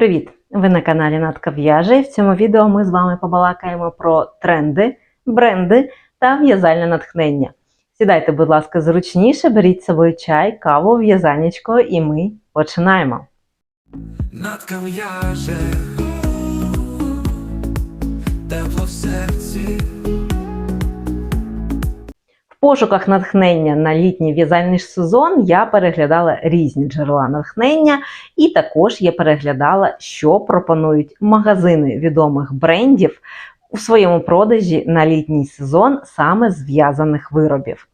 Привіт! Ви на каналі Натка В'яже. і В цьому відео ми з вами побалакаємо про тренди, бренди та в'язальне натхнення. Сідайте, будь ласка, зручніше, беріть з собою чай, каву, в'язанечко, і ми починаємо. Натка в'яже тепло в серці. Пошуках натхнення на літній в'язальний сезон я переглядала різні джерела натхнення, і також я переглядала, що пропонують магазини відомих брендів у своєму продажі на літній сезон саме з в'язаних виробів.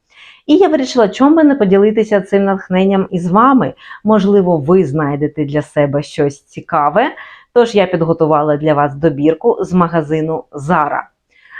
І я вирішила, чому би не поділитися цим натхненням із вами. Можливо, ви знайдете для себе щось цікаве. Тож я підготувала для вас добірку з магазину Zara.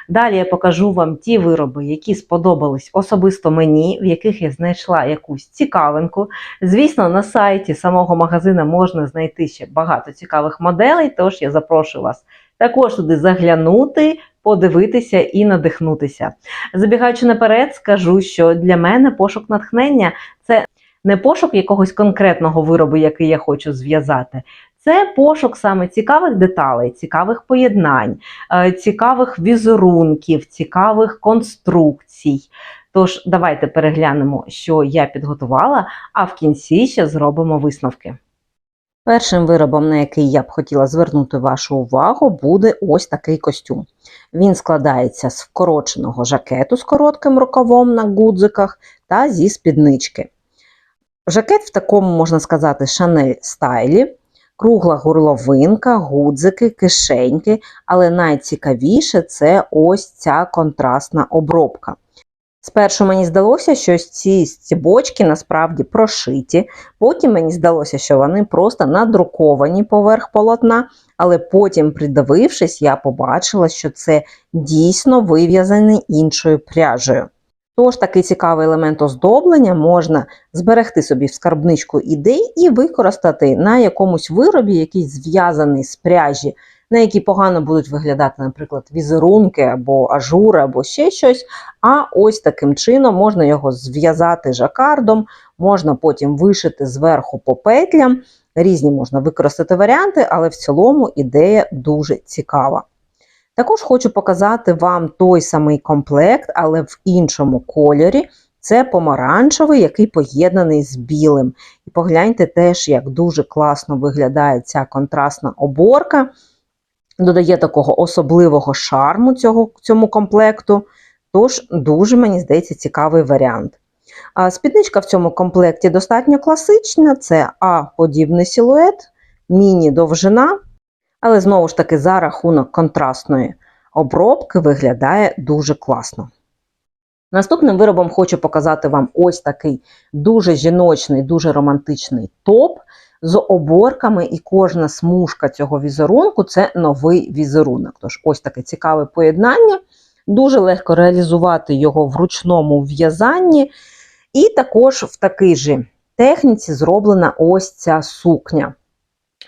Далі я покажу вам ті вироби, які сподобались особисто мені, в яких я знайшла якусь цікавинку. Звісно, на сайті самого магазину можна знайти ще багато цікавих моделей, тож я запрошую вас також туди заглянути, подивитися і надихнутися. Забігаючи наперед, скажу, що для мене пошук натхнення це не пошук якогось конкретного виробу, який я хочу зв'язати. Це пошук саме цікавих деталей, цікавих поєднань, е, цікавих візерунків, цікавих конструкцій. Тож, давайте переглянемо, що я підготувала, а в кінці ще зробимо висновки. Першим виробом, на який я б хотіла звернути вашу увагу, буде ось такий костюм. Він складається з вкороченого жакету з коротким рукавом на гудзиках та зі спіднички. Жакет в такому, можна сказати, шанель стайлі, кругла горловинка, гудзики, кишеньки, але найцікавіше це ось ця контрастна обробка. Спершу мені здалося, що ці стібочки насправді прошиті, потім мені здалося, що вони просто надруковані поверх полотна, але потім, придивившись, я побачила, що це дійсно вив'язані іншою пряжею. Тож такий цікавий елемент оздоблення можна зберегти собі в скарбничку ідей і використати на якомусь виробі, який зв'язаний з пряжі, на які погано будуть виглядати, наприклад, візерунки або ажури, або ще щось. А ось таким чином можна його зв'язати жакардом, можна потім вишити зверху по петлям. Різні можна використати варіанти, але в цілому ідея дуже цікава. Також хочу показати вам той самий комплект, але в іншому кольорі. Це помаранчевий, який поєднаний з білим. І погляньте теж, як дуже класно виглядає ця контрастна оборка. Додає такого особливого шарму цього, цьому комплекту. Тож, дуже, мені здається, цікавий варіант. А спідничка в цьому комплекті достатньо класична: це А-подібний силует, міні-довжина. Але знову ж таки, за рахунок контрастної обробки виглядає дуже класно. Наступним виробом хочу показати вам ось такий дуже жіночний, дуже романтичний топ з оборками, і кожна смужка цього візерунку це новий візерунок. Тож, ось таке цікаве поєднання. Дуже легко реалізувати його в ручному в'язанні. І також в такій же техніці зроблена ось ця сукня.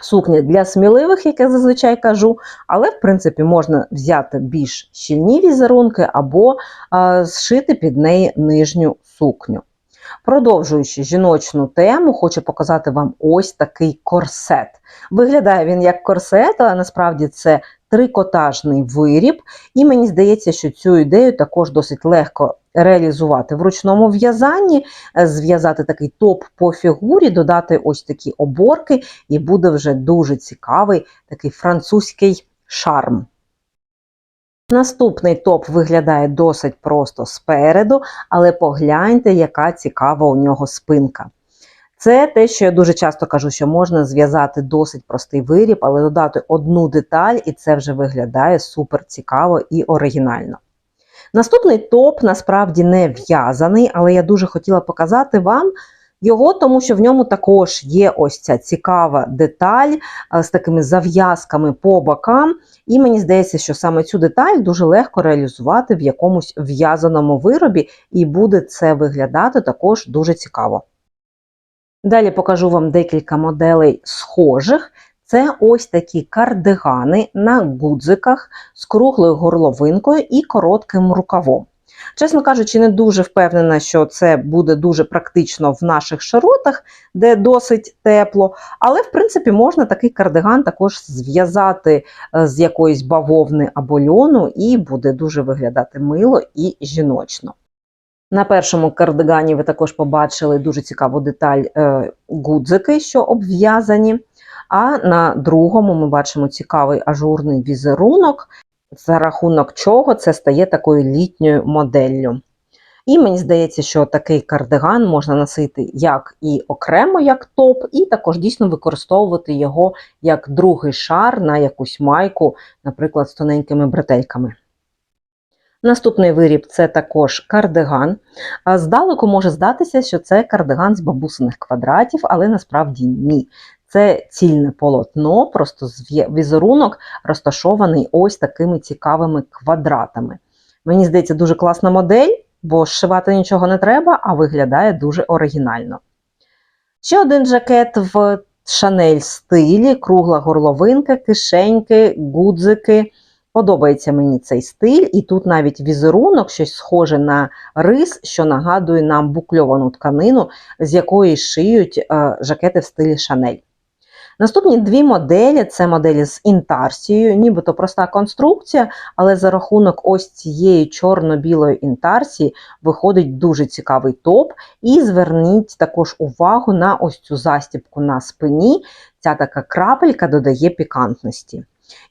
Сукня для сміливих, як я зазвичай кажу, але, в принципі, можна взяти більш щільні візерунки або а, зшити під неї нижню сукню. Продовжуючи жіночну тему, хочу показати вам ось такий корсет. Виглядає він як корсет, але насправді це трикотажний виріб, і мені здається, що цю ідею також досить легко реалізувати в ручному в'язанні, зв'язати такий топ по фігурі, додати ось такі оборки, і буде вже дуже цікавий такий французький шарм. Наступний топ виглядає досить просто спереду, але погляньте, яка цікава у нього спинка. Це те, що я дуже часто кажу, що можна зв'язати досить простий виріб, але додати одну деталь, і це вже виглядає супер цікаво і оригінально. Наступний топ насправді не в'язаний, але я дуже хотіла показати вам його, тому що в ньому також є ось ця цікава деталь з такими зав'язками по бокам. І мені здається, що саме цю деталь дуже легко реалізувати в якомусь в'язаному виробі, і буде це виглядати також дуже цікаво. Далі покажу вам декілька моделей схожих. Це ось такі кардигани на гудзиках з круглою горловинкою і коротким рукавом. Чесно кажучи, не дуже впевнена, що це буде дуже практично в наших широтах, де досить тепло. Але, в принципі, можна такий кардиган також зв'язати е, з якоїсь бавовни або льону, і буде дуже виглядати мило і жіночно. На першому кардигані ви також побачили дуже цікаву деталь е, гудзики, що обв'язані. А на другому ми бачимо цікавий ажурний візерунок, за рахунок чого це стає такою літньою моделлю. І мені здається, що такий кардиган можна носити як і окремо, як топ, і також дійсно використовувати його як другий шар на якусь майку, наприклад, з тоненькими бретельками. Наступний виріб це також кардиган. Здалеку може здатися, що це кардиган з бабусиних квадратів, але насправді ні. Це цільне полотно, просто візерунок розташований ось такими цікавими квадратами. Мені здається, дуже класна модель, бо зшивати нічого не треба, а виглядає дуже оригінально. Ще один жакет в Шанель стилі, кругла горловинка, кишеньки, гудзики. Подобається мені цей стиль, і тут навіть візерунок, щось схоже на рис, що нагадує нам букльовану тканину, з якої шиють е, жакети в стилі Шанель. Наступні дві моделі це моделі з інтарсією, нібито проста конструкція, але за рахунок ось цієї чорно-білої інтарсії виходить дуже цікавий топ. І зверніть також увагу на ось цю застібку на спині. Ця така крапелька додає пікантності.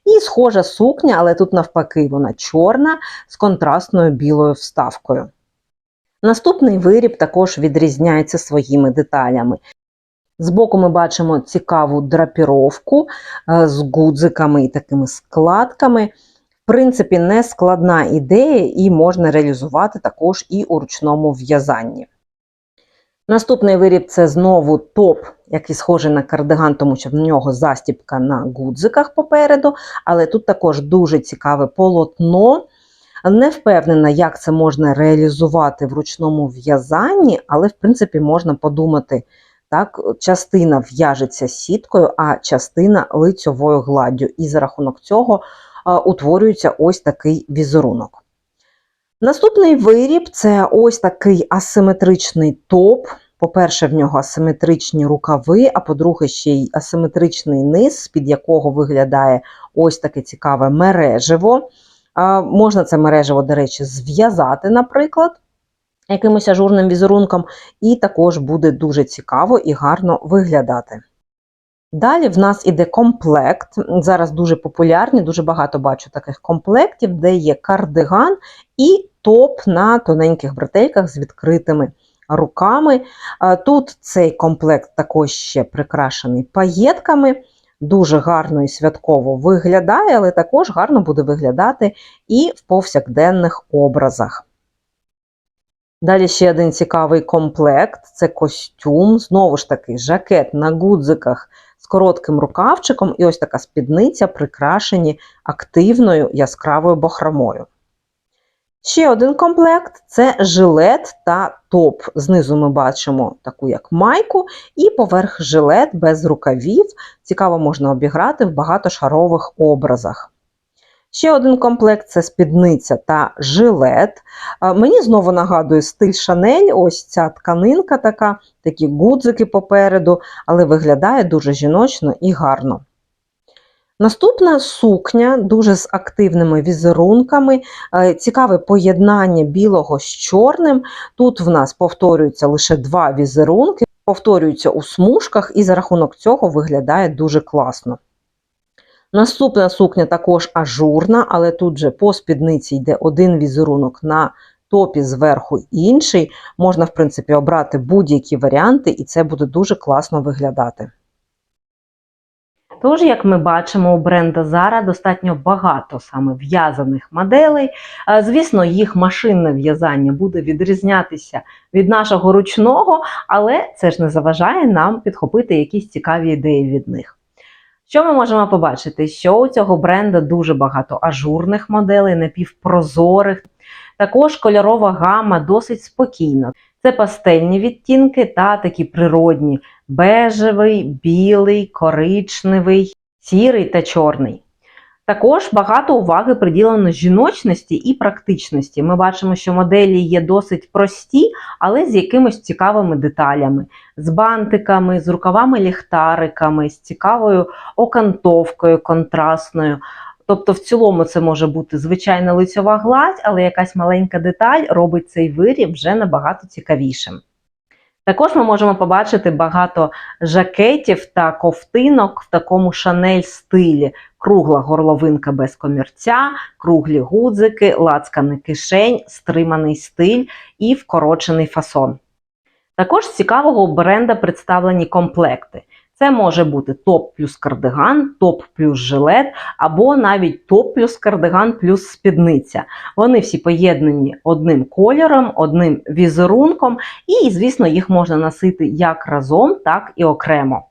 І схожа сукня, але тут навпаки вона чорна з контрастною білою вставкою. Наступний виріб також відрізняється своїми деталями. Збоку ми бачимо цікаву драпіровку е, з гудзиками і такими складками. В принципі, не складна ідея, і можна реалізувати також і у ручному в'язанні. Наступний виріб це знову топ, який схожий на кардиган, тому що в нього застібка на гудзиках попереду, але тут також дуже цікаве полотно. Не впевнена, як це можна реалізувати в ручному в'язанні, але в принципі можна подумати. Так, частина в'яжеться сіткою, а частина лицьовою гладдю. І за рахунок цього утворюється ось такий візерунок. Наступний виріб це ось такий асиметричний топ. По-перше, в нього асиметричні рукави, а по-друге, ще й асиметричний низ, з-під якого виглядає ось таке цікаве мережево. Можна це мережево, до речі, зв'язати, наприклад якимось ажурним візерунком, і також буде дуже цікаво і гарно виглядати. Далі в нас іде комплект. Зараз дуже популярні, дуже багато бачу таких комплектів, де є кардиган і топ на тоненьких бретельках з відкритими руками. Тут цей комплект також ще прикрашений паєтками. Дуже гарно і святково виглядає, але також гарно буде виглядати і в повсякденних образах. Далі ще один цікавий комплект це костюм, знову ж таки, жакет на гудзиках з коротким рукавчиком, і ось така спідниця, прикрашені активною яскравою бахромою. Ще один комплект це жилет та топ. Знизу ми бачимо таку як майку, і поверх жилет без рукавів. Цікаво можна обіграти в багатошарових образах. Ще один комплект це спідниця та жилет. Мені знову нагадує стиль Шанель, ось ця тканинка така, такі гудзики попереду, але виглядає дуже жіночно і гарно. Наступна сукня дуже з активними візерунками, цікаве поєднання білого з чорним. Тут в нас повторюються лише два візерунки, повторюються у смужках, і за рахунок цього виглядає дуже класно. Наступна сукня також ажурна, але тут же по спідниці йде один візерунок на топі зверху інший. Можна, в принципі, обрати будь-які варіанти, і це буде дуже класно виглядати. Тож, як ми бачимо, у бренда Zara достатньо багато саме в'язаних моделей. Е, Звісно, їх машинне в'язання буде відрізнятися від нашого ручного, але це ж не заважає нам підхопити якісь цікаві ідеї від них. Що ми можемо побачити? Що у цього бренда дуже багато ажурних моделей, напівпрозорих. Також кольорова гама досить спокійна. Це пастельні відтінки та такі природні: бежевий, білий, коричневий, сірий та чорний. Також багато уваги приділено жіночності і практичності. Ми бачимо, що моделі є досить прості, але з якимись цікавими деталями, з бантиками, з рукавами-ліхтариками, з цікавою окантовкою контрастною. Тобто, в цілому це може бути звичайна лицьова гладь, але якась маленька деталь робить цей виріб вже набагато цікавішим. Також ми можемо побачити багато жакетів та ковтинок в такому шанель стилі. Кругла горловинка без комірця, круглі гудзики, лацкани кишень, стриманий стиль і вкорочений фасон. Також з цікавого бренда представлені комплекти. Це може бути топ плюс кардиган, топ плюс жилет, або навіть топ плюс кардиган плюс спідниця. Вони всі поєднані одним кольором, одним візерунком, і, звісно, їх можна носити як разом, так і окремо.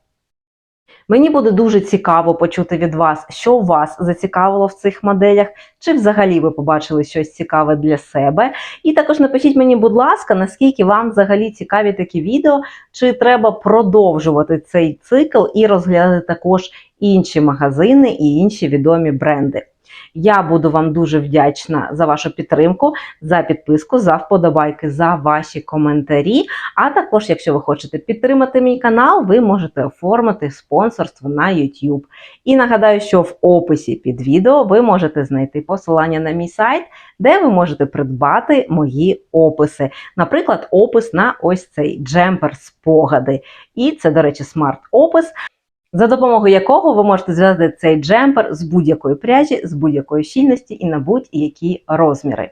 Мені буде дуже цікаво почути від вас, що вас зацікавило в цих моделях, чи взагалі ви побачили щось цікаве для себе. І також напишіть мені, будь ласка, наскільки вам взагалі цікаві такі відео, чи треба продовжувати цей цикл і розглядати також інші магазини і інші відомі бренди. Я буду вам дуже вдячна за вашу підтримку, за підписку, за вподобайки, за ваші коментарі. А також, якщо ви хочете підтримати мій канал, ви можете оформити спонсорство на YouTube. І нагадаю, що в описі під відео ви можете знайти посилання на мій сайт, де ви можете придбати мої описи. Наприклад, опис на ось цей джемпер спогади. І це, до речі, смарт-опис. За допомогою якого ви можете зв'язати цей джемпер з будь-якої пряжі, з будь-якої щільності і на будь-які розміри.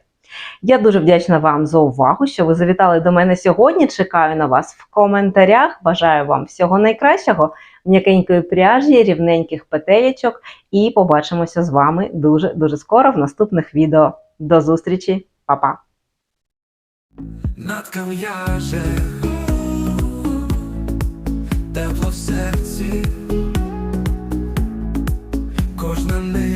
Я дуже вдячна вам за увагу, що ви завітали до мене сьогодні. Чекаю на вас в коментарях. Бажаю вам всього найкращого, м'якенької пряжі, рівненьких петелечок, і побачимося з вами дуже дуже скоро в наступних відео. До зустрічі, Па-па! тепло в серці, кожна не.